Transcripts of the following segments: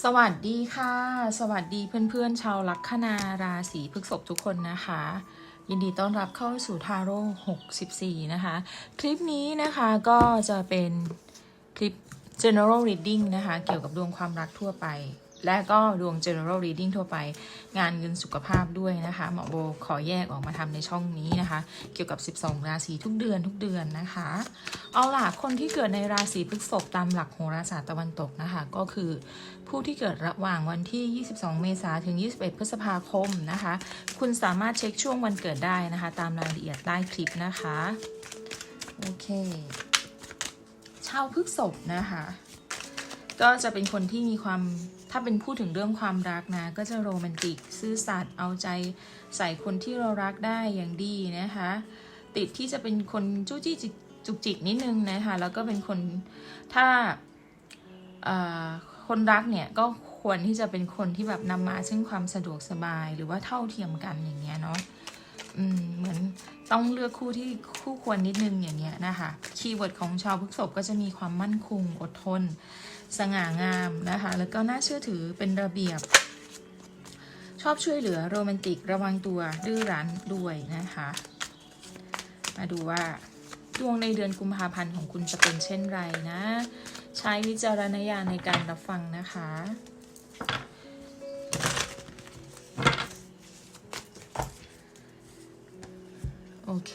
สวัสดีค่ะ สวัสดีเพื่อนๆ ชาวลัคนาราศีพฤษภทุกคนนะคะ ยินดีต้อนรับเข้าสู่ทาโร่64 นะคะ คลิปนี้นะคะก็จะเป็นคลิป general reading นะคะ เกี่ยวกับดวงความรักทั่วไป และก็ดวง general reading ทั่วไป งานเงินสุขภาพด้วยนะคะหมอโบขอแยกออกมาทำในช่องนี้นะคะ เกี่ยวกับ 12 ราศีทุกเดือนทุกเดือนนะคะ เอาล่ะ คนที่เกิดในราศีพฤษภตามหลักโหราศาสตร์ตะวันตกนะคะ ก็คือผู้ที่เกิดระหว่างวันที่ 22 เมษายนถึง 21 พฤษภาคมนะคะ คุณสามารถเช็คช่วงวันเกิดได้นะคะ ตามรายละเอียดใต้คลิปนะคะ โอเค ชาวพฤษภนะคะก็จะเป็นคนที่มีความ ถ้าเป็นพูดถึงเรื่องความรักนะ ก็จะโรแมนติก ซื่อสัตย์เอาใจใส่คนที่เรารักได้อย่างดีนะคะ ติดที่จะเป็นคนจู้จี้จุกจิกนิดนึงนะคะ แล้วก็เป็นคนถ้าคนรักเนี่ยก็ควรที่จะเป็นคนที่แบบนำมาซึ่งความสะดวกสบายหรือว่าเท่าเทียมกันอย่างเงี้ยเนาะเหมือนต้องเลือกคู่ที่คู่ควรนิดนึงอย่างเงี้ยนะคะ คีย์เวิร์ดของชาวพฤกษภก็จะมีความมั่นคงอดทน สง่างามนะคะ แล้วก็น่าเชื่อถือเป็นระเบียบ ชอบช่วยเหลือโรแมนติกระวังตัวดื้อรั้นด้วยนะคะ มาดูว่าดวงในเดือนกุมภาพันธ์ของคุณจะเป็นเช่นไรนะ ใช้วิจารณญาณในการรับฟังนะคะโอเค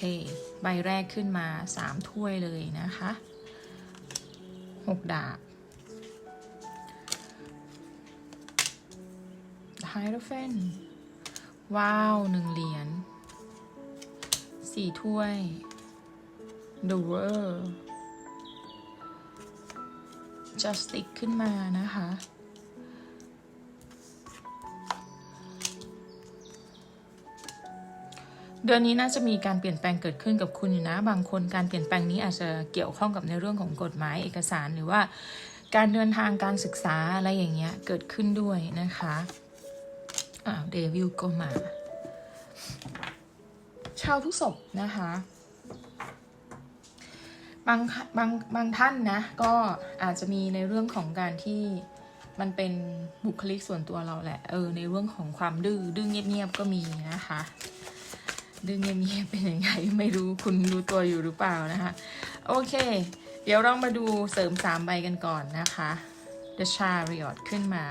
ใบแรกขึ้นมาสามถ้วยเลยนะคะหกดาบ ไฮโรเฟน ว้าวหนึ่งเหรียญสี่ถ้วย The World Justice ขึ้นมานะคะ เดือนนี้น่าจะมีการเปลี่ยนแปลงเกิดขึ้นกับคุณอยู่นะ บางคนการเปลี่ยนแปลงนี้อาจจะเกี่ยวข้องกับในเรื่องของกฎหมายเอกสารหรือว่าการเดินทางการศึกษาอะไรอย่างเงี้ยเกิดขึ้นด้วยนะคะ อ้าวเดวิลก็มา ชาวทุกศพนะคะ บางบางบางท่านนะ ก็อาจจะมีในเรื่องของการที่มันเป็นบุคลิกส่วนตัวเราแหละ เออ ในเรื่องของความดื้อ ดื้อเงียบๆก็มีนะคะ ดื้อเงียบๆเป็นยังไงไม่รู้ คุณรู้ตัวอยู่หรือเปล่านะคะ โอเค เดี๋ยวเรามาดูเสริมสามใบกันก่อนนะคะ The Chariot ขึ้นมา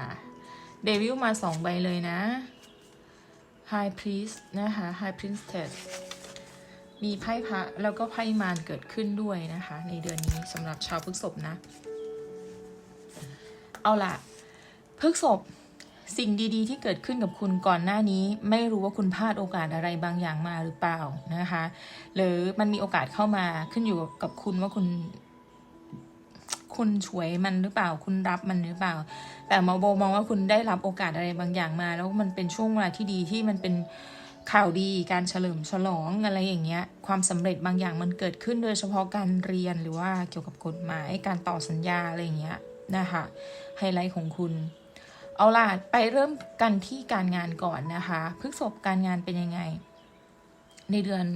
เดวิลมาสองใบเลยนะ High Priest นะคะ High Priestess มีไพ่พระแล้วก็ไพ่มารเกิดขึ้นด้วยนะคะ ในเดือนนี้สำหรับชาวพฤกษภนะ เอาล่ะพฤกษภสิ่งดีๆ ที่เกิดขึ้นกับคุณก่อนหน้านี้ ไม่รู้ว่าคุณพลาดโอกาสอะไรบางอย่างมาหรือเปล่านะคะ หรือมันมีโอกาสเข้ามาขึ้นอยู่กับคุณว่าคุณ คุณช่วยมันหรือเปล่า คุณรับมันหรือเปล่า แต่มาโบมองว่าคุณได้รับโอกาสอะไรบางอย่างมา แล้วมันเป็นช่วงเวลาที่ดีที่มันเป็นข่าวดีการเฉลิมฉลองอะไรอย่างเงี้ย ความสำเร็จบางอย่างมันเกิดขึ้นโดยเฉพาะการเรียนหรือว่าเกี่ยวกับกฎหมายการต่อสัญญาอะไรอย่างเงี้ยนะคะไฮไลท์ของคุณ เอาล่ะไปเริ่มกันที่การงานก่อนนะคะพฤกษบการงานเป็นยังไง ในเดือน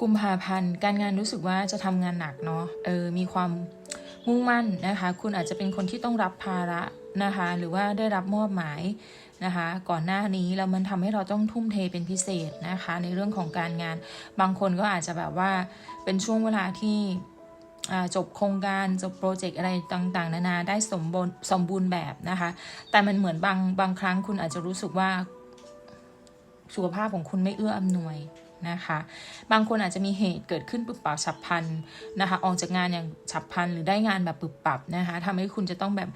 กุมภาพันธ์การงานรู้สึกว่าจะทำงานหนักเนาะเออมีความ มุ่งมั่นนะคะ คุณอาจจะเป็นคนที่ต้องรับภาระนะคะ หรือว่าได้รับมอบหมายนะคะ ก่อนหน้านี้แล้วมันทำให้เราต้องทุ่มเทเป็นพิเศษนะคะ ในเรื่องของการงาน บางคนก็อาจจะแบบว่าเป็นช่วงเวลาที่จบโครงการจบโปรเจกต์อะไรต่างๆ นานาได้สมบูรณ์สมบูรณ์แบบนะคะ แต่มันเหมือนบางบางครั้งคุณอาจจะรู้สึกว่าสุขภาพของคุณไม่เอื้ออำนวย นะคะ บางคนอาจจะมีเหตุเกิดขึ้นปึบปับฉับพลันนะคะ ออกจากงานอย่างฉับพลันหรือได้งานแบบปึบปับนะคะทำให้คุณจะต้องแบบ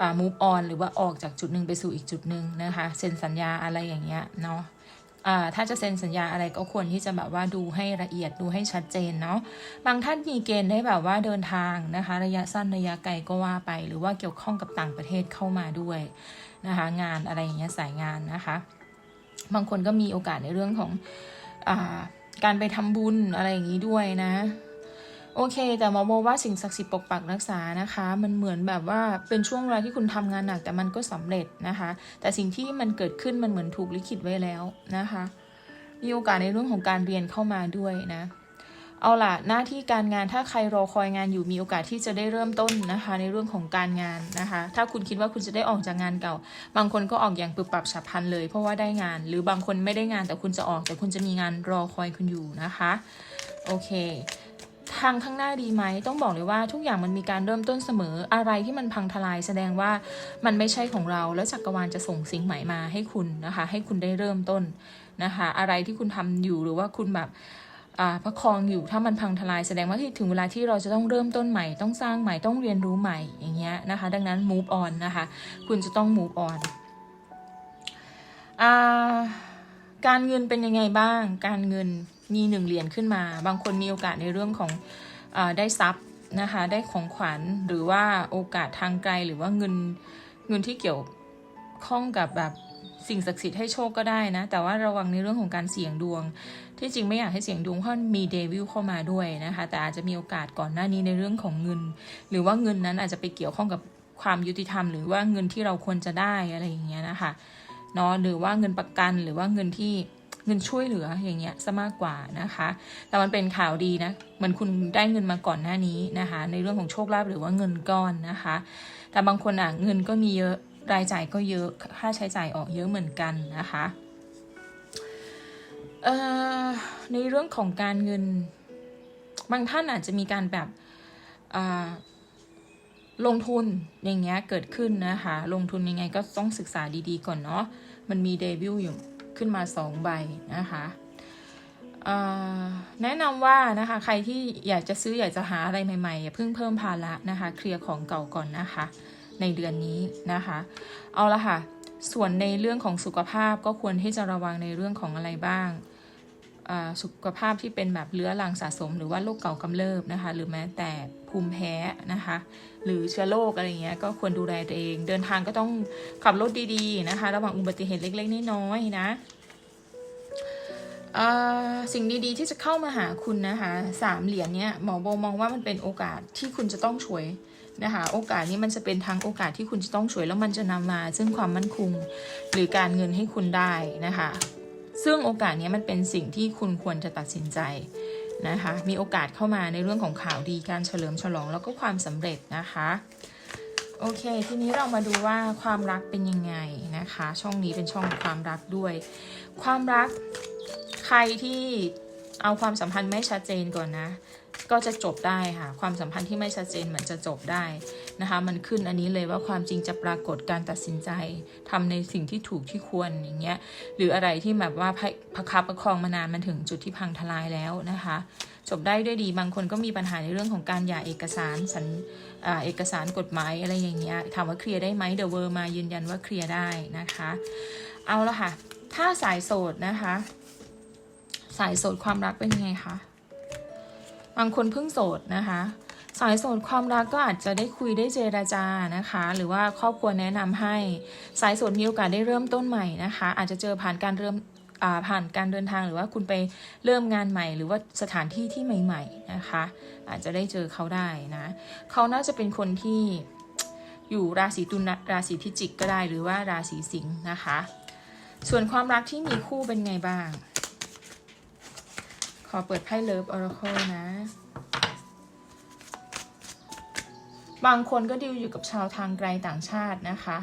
อ่า move on หรือว่าออกจากจุดหนึ่งไปสู่อีกจุดหนึ่งนะคะเซ็นสัญญาอะไรอย่างเงี้ยเนาะถ้าจะเซ็นสัญญาอะไรก็ควรที่จะแบบว่าดูให้ละเอียดดูให้ชัดเจนเนาะบางท่านมีเกณฑ์ได้แบบว่าเดินทางนะคะ ระยะสั้นระยะไกลก็ว่าไป หรือว่าเกี่ยวข้องกับต่างประเทศเข้ามาด้วยนะคะ งานอะไรอย่างเงี้ยสายงานนะคะ บางคนก็มีโอกาสในเรื่องของ การไปทำบุญอะไรอย่างนี้ด้วยนะ โอเค แต่หมอบอกว่าสิ่งศักดิ์สิทธิ์ปกปักรักษานะคะ มันเหมือนแบบว่าเป็นช่วงเวลาที่คุณทำงานหนักแต่มันก็สำเร็จนะคะ แต่สิ่งที่มันเกิดขึ้นมันเหมือนถูกลิขิตไว้แล้วนะคะ มีโอกาสในเรื่องของการเรียนเข้ามาด้วยนะ เอาล่ะหน้าที่การงานถ้าใครรอคอยงานอยู่มีโอกาสที่จะได้เริ่มต้นนะคะ ในเรื่องของการงานนะคะ ถ้าคุณคิดว่าคุณจะได้ออกจากงานเก่า บางคนก็ออกอย่างปรับปรับฉับพลันเลย เพราะว่าได้งาน หรือบางคนไม่ได้งานแต่คุณจะออก แต่คุณจะมีงานรอคอยคุณอยู่นะคะโอเคทางข้างหน้าดีไหมต้องบอกเลยว่าทุกอย่างมันมีการเริ่มต้นเสมออะไรที่มันพังทลายแสดงว่ามันไม่ใช่ของเรา แล้วจักรวาลจะส่งสิ่งใหม่มาให้คุณนะคะ ให้คุณได้เริ่มต้นนะคะ อะไรที่คุณทำอยู่หรือว่าคุณแบบ ประคองอยู่ถ้ามันพังทลายแสดงว่าที่ถึงเวลาที่เราจะต้องเริ่มต้นใหม่ต้องสร้างใหม่ต้องเรียนรู้ใหม่อย่างเงี้ยนะคะ ดังนั้น move on นะคะ คุณจะต้อง move on อ่าการเงินเป็นยังไงบ้าง การเงินมีหนึ่งเหรียญขึ้นมา บางคนมีโอกาสในเรื่องของอได้ทรัพย์นะคะ ได้ของขวัญหรือว่าโอกาสทางไกลหรือว่าเงินเงินที่เกี่ยวข้องกับแบบ สิ่งศักดิ์สิทธิ์ให้โชคก็ได้นะ แต่ว่าระวังในเรื่องของการเสี่ยงดวง ที่จริงไม่อยากให้เสี่ยงดวงเพราะมีเดวิลเข้ามาด้วยนะคะ แต่อาจจะมีโอกาสก่อนหน้านี้ในเรื่องของเงิน หรือว่าเงินนั้นอาจจะไปเกี่ยวข้องกับความยุติธรรม หรือว่าเงินที่เราควรจะได้อะไรอย่างเงี้ยนะคะเนาะหรือว่าเงินประกันหรือว่าเงินที่เงินช่วยเหลืออย่างเงี้ยซะมากกว่านะคะ แต่มันเป็นข่าวดีนะ เหมือนคุณได้เงินมาก่อนหน้านี้นะคะ ในเรื่องของโชคลาภหรือว่าเงินก้อนนะคะ แต่บางคนอะเงินก็มีเยอะ รายจ่ายก็เยอะค่าใช้จ่ายออกเยอะเหมือนกันนะคะในเรื่องของการเงิน บางท่านอาจจะมีการแบบลงทุนอย่างเงี้ยเกิดขึ้นนะคะ ลงทุนยังไงก็ต้องศึกษาดีๆก่อนเนาะมันมีเดบิวต์อยู่ขึ้นมาสองใบนะคะแนะนำว่านะคะใครที่อยากจะซื้ออยากจะหาอะไรใหม่ๆอย่าเพิ่งเพิ่มภาระนะคะ เคลียร์ของเก่าก่อนนะคะ ในเดือนนี้นะคะ เอาละค่ะ ส่วนในเรื่องของสุขภาพก็ควรที่จะระวังในเรื่องของอะไรบ้างสุขภาพที่เป็นแบบเรื้อรังสะสม หรือว่าโรคเก่ากำเริบนะคะ หรือแม้แต่ภูมิแพ้นะคะ หรือเชื้อโรคอะไรเงี้ยก็ควรดูแลตัวเอง เดินทางก็ต้องขับรถดีๆนะคะ ระวังอุบัติเหตุเล็กๆน้อยๆนะ สิ่งดีๆที่จะเข้ามาหาคุณนะคะสามเหรียญเนี้ยหมอโบมองว่ามันเป็นโอกาสที่คุณจะต้องช่วยนะคะโอกาสนี้มันจะเป็นทั้งโอกาสที่คุณจะต้องช่วยแล้วมันจะนำมา ซึ่งความมั่นคงหรือการเงินให้คุณได้นะคะซึ่งโอกาสนี้มันเป็นสิ่งที่คุณควรจะตัดสินใจนะคะมีโอกาสเข้ามาในเรื่องของข่าวดีการเฉลิมฉลองแล้วก็ความสำเร็จนะคะโอเค ทีนี้เรามาดูว่าความรักเป็นยังไงนะคะ ช่องนี้เป็นช่องความรักด้วย ความรัก ใครที่เอาความสัมพันธ์ไม่ชัดเจนก่อนนะ ก็จะจบได้ค่ะ ความสัมพันธ์ที่ไม่ชัดเจนเหมือนจะจบได้นะคะ มันขึ้นอันนี้เลยว่าความจริงจะปรากฏการตัดสินใจทำในสิ่งที่ถูกที่ควรอย่างเงี้ย หรืออะไรที่แบบว่าพักคับประคองมานานมันถึงจุดที่พังทลายแล้วนะคะ จบได้ด้วยดี บางคนก็มีปัญหาในเรื่องของการหย่าเอกสารสัญเอกสารกฎหมายอะไรอย่างเงี้ย ถามว่าเคลียร์ได้ไหมเดอะเวอร์มายืนยันว่าเคลียร์ได้นะคะ เอาละค่ะ ถ้าสายโสดนะคะ สายโสดความรักเป็นยังไงคะ บางคนเพิ่งโสดนะคะ สายโสดความรักก็อาจจะได้คุยได้เจราจานะคะ หรือว่าครอบครัวแนะนำให้ สายโสดมีโอกาสได้เริ่มต้นใหม่นะคะ อาจจะเจอผ่านการเริ่มผ่านการเดินทางหรือว่าคุณไปเริ่มงานใหม่ หรือว่าสถานที่ที่ใหม่ ๆนะคะ อาจจะได้เจอเขาได้นะเขาน่าจะเป็นคนที่อยู่ราศีตุลราศีพิจิกก็ได้หรือว่าราศีสิงห์นะคะ ส่วนความรักที่มีคู่เป็นไงบ้าง อเปิดไพ่เลิฟออร์เคิลนะ บางคนก็ดิวอยู่กับชาวทางไกลต่างชาตินะคะ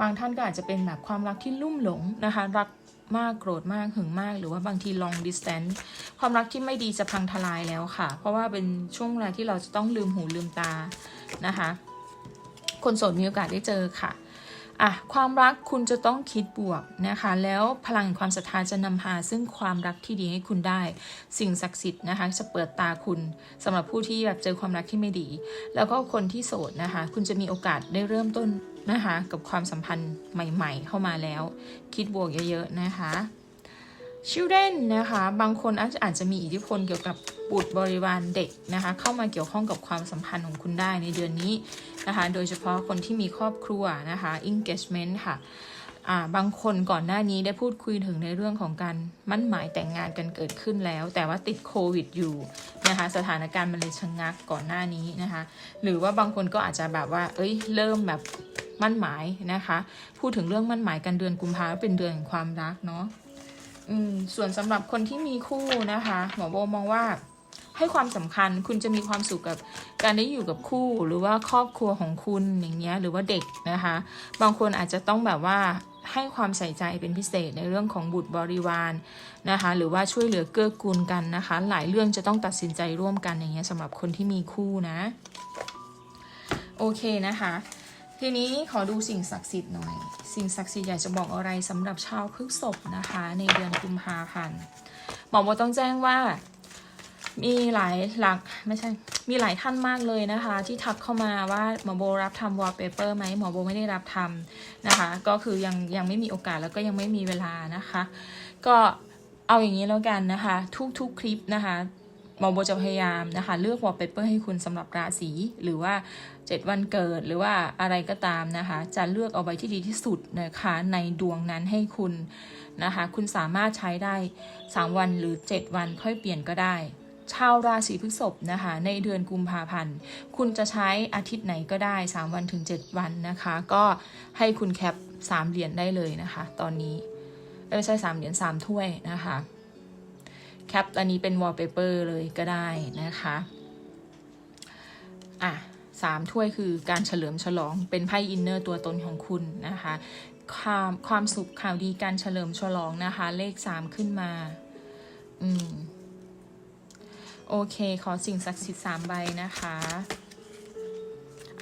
บางท่านก็อาจจะเป็นแบบความรักที่ลุ่มหลงนะคะ รักมากโกรธมากหึงมาก หรือว่าบางที long distance ความรักที่ไม่ดีจะพังทลายแล้วค่ะ เพราะว่าเป็นช่วงเวลาที่เราจะต้องลืมหูลืมตานะคะ คนโสดมีโอกาสได้เจอค่ะ อะความรักคุณจะต้องคิดบวกนะคะ แล้วพลังแห่งความศรัทธาจะนำพาซึ่งความรักที่ดีให้คุณได้ สิ่งศักดิ์สิทธิ์นะคะ จะเปิดตาคุณสำหรับผู้ที่แบบเจอความรักที่ไม่ดี แล้วก็คนที่โสดนะคะ คุณจะมีโอกาสได้เริ่มต้นนะคะ กับความสัมพันธ์ใหม่ ๆ เข้ามาแล้ว คิดบวกเยอะ ๆ นะคะ children นะคะ บางคนอาจจะอาจจะมีอิทธิพลเกี่ยวกับบุตรบริวารเด็กนะคะ เข้ามาเกี่ยวข้องกับความสัมพันธ์ของคุณได้ในเดือนนี้นะคะ โดยเฉพาะคนที่มีครอบครัวนะคะ engagement ค่ะบางคนก่อนหน้านี้ได้พูดคุยถึงในเรื่องของการมั่นหมายแต่งงานกันเกิดขึ้นแล้ว แต่ว่าติดโควิดอยู่นะคะ สถานการณ์มันเลยชะงงักก่อนหน้านี้นะคะ หรือว่าบางคนก็อาจจะแบบว่า เอ้ย เริ่มแบบมั่นหมายนะคะ พูดถึงเรื่องมั่นหมายกันเดือนกุมภาพันธ์เป็นเดือนแห่งความรักเนาะ อืมส่วนสำหรับคนที่มีคู่นะคะ หมอโบมองว่าให้ความสำคัญคุณจะมีความสุขกับการได้อยู่กับคู่หรือว่าครอบครัวของคุณอย่างเงี้ยหรือว่าเด็กนะคะ บางคนอาจจะต้องแบบว่าให้ความใส่ใจเป็นพิเศษในเรื่องของบุตรบริวารนะคะ หรือว่าช่วยเหลือเกื้อกูลกันนะคะ หลายเรื่องจะต้องตัดสินใจร่วมกันอย่างเงี้ยสำหรับคนที่มีคู่นะ โอเคนะคะ ทีนี้ขอดูสิ่งศักดิ์สิทธิ์หน่อย สิ่งศักดิ์สิทธิ์อยากจะบอกอะไรสำหรับชาวพฤกษภนะคะ ในเดือนกุมภาพันธ์หมอโบต้องแจ้งว่า มีหลายหลักไม่ใช่ มีหลายท่านมากเลยนะคะ ที่ทักเข้ามาว่าหมอโบรับทำวอลเปเปอร์ไหมหมอโบไม่ได้รับทำนะคะ ก็คือยังยังไม่มีโอกาสแล้วก็ยังไม่มีเวลานะคะ ก็เอาอย่างนี้แล้วกันนะคะ ทุกๆคลิปนะคะ หมอโบจะพยายามนะคะ เลือกวอลเปเปอร์ให้คุณสำหรับราศีหรือว่า 7 วันเกิดหรือว่าอะไรก็ตามนะคะ จะเลือกเอาไว้ที่ดีที่สุดนะคะในดวงนั้นให้คุณนะคะ คุณสามารถใช้ได้ 3 วันหรือ 7 วันค่อยเปลี่ยนก็ได้ชาวราศีพฤษภนะคะ ในเดือนกุมภาพันธ์ คุณจะใช้อาทิตย์ไหนก็ได้ 3 วันถึง 7 วันนะคะ ก็ให้คุณแคป 3 เหรียญได้เลยนะคะ ตอนนี้เออไม่ใช่ 3 เหรียญ3ถ้วยนะคะ แคปอันนี้เป็นวอลเปเปอร์เลยก็ได้นะคะอะสามถ้วยคือการเฉลิมฉลองเป็นไพ่อินเนอร์ตัวตนของคุณนะคะ ความความสุขข่าวดีการเฉลิมฉลองนะคะ เลขสามขึ้นมา อืม โอเค ขอสิ่งศักดิ์สิทธิ์สามใบนะคะ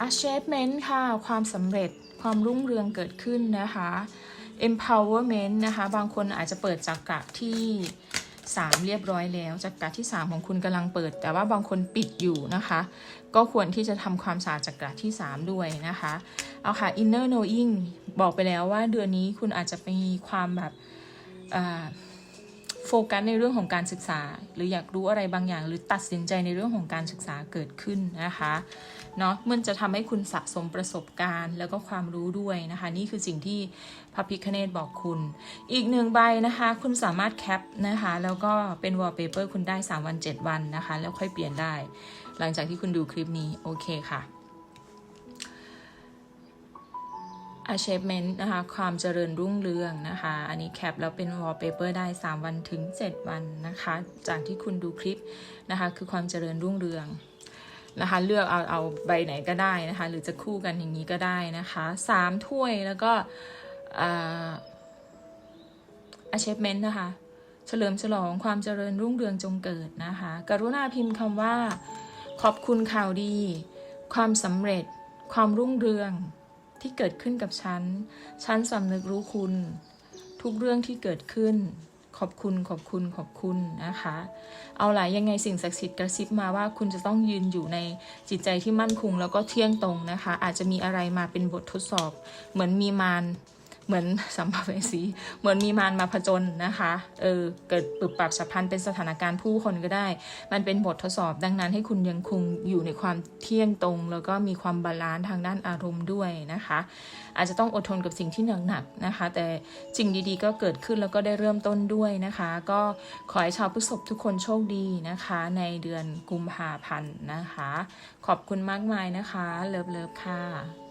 achievement ค่ะ ความสำเร็จความรุ่งเรืองเกิดขึ้นนะคะ empowerment นะคะ บางคนอาจจะเปิดจักระที่ 3 เรียบร้อยแล้วจักระที่ 3 ของคุณกำลังเปิด แต่ว่าบางคนปิดอยู่นะคะ ก็ควรที่จะทำความสะอาดจักระที่ 3 ด้วยนะคะเอาค่ะ inner knowing บอกไปแล้วว่าเดือนนี้คุณอาจจะมีความแบบโฟกัสในเรื่องของการศึกษา หรืออยากรู้อะไรบางอย่าง หรือตัดสินใจในเรื่องของการศึกษาเกิดขึ้นนะคะ เนาะมันจะทำให้คุณสะสมประสบการณ์ แล้วก็ความรู้ด้วยนะคะ นี่คือสิ่งที่พระพิคเนตบอกคุณ อีกหนึ่งใบนะคะ คุณสามารถแคปนะคะ แล้วก็เป็นวอลเปเปอร์คุณได้ 3 วัน 7 วันนะคะ แล้วค่อยเปลี่ยนได้ หลังจากที่คุณดูคลิปนี้โอเคค่ะ achievement นะคะ ความเจริญรุ่งเรืองนะคะ อันนี้แคปแล้วเป็น wallpaper ได้ 3 วันถึง 7 วันนะคะ จากที่คุณดูคลิปนะคะ คือความเจริญรุ่งเรือง นะคะ เลือกเอาเอาใบไหนก็ได้นะคะ หรือจะคู่กันอย่างนี้ก็ได้นะคะสามถ้วยแล้วก็อา achievement นะคะ เฉลิมฉลองความเจริญรุ่งเรืองจงเกิดนะคะ กรุณาพิมพ์คำว่า ขอบคุณข่าวดี ความสำเร็จ ความรุ่งเรืองที่เกิดขึ้นกับฉัน ฉันสำนึกรู้คุณ ทุกเรื่องที่เกิดขึ้น ขอบคุณขอบคุณขอบคุณนะคะ เอาหลายยังไงสิ่งศักดิ์สิทธิ์กระซิบมาว่าคุณจะต้องยืนอยู่ในจิตใจที่มั่นคงแล้วก็เที่ยงตรงนะคะ อาจจะมีอะไรมาเป็นบททดสอบ เหมือนมีมาร เหมือนสัมภเวสี เหมือนมีมารมาผจญนะคะ เออ เกิดปรับปรับสัพพันธ์เป็นสถานการณ์ผู้คนก็ได้ มันเป็นบททดสอบดังนั้นให้คุณยังคงอยู่ในความเที่ยงตรง แล้วก็มีความบาลานซ์ทางด้านอารมณ์ด้วยนะคะ อาจจะต้องอดทนกับสิ่งที่หนักๆนะคะ แต่สิ่งดีๆ ก็เกิดขึ้นแล้วก็ได้เริ่มต้นด้วยนะคะ ก็ขอให้ชาวพฤษภทุกคนโชคดีนะคะ ในเดือนกุมภาพันธ์นะคะ ขอบคุณมากมายนะคะ เลิฟๆค่ะ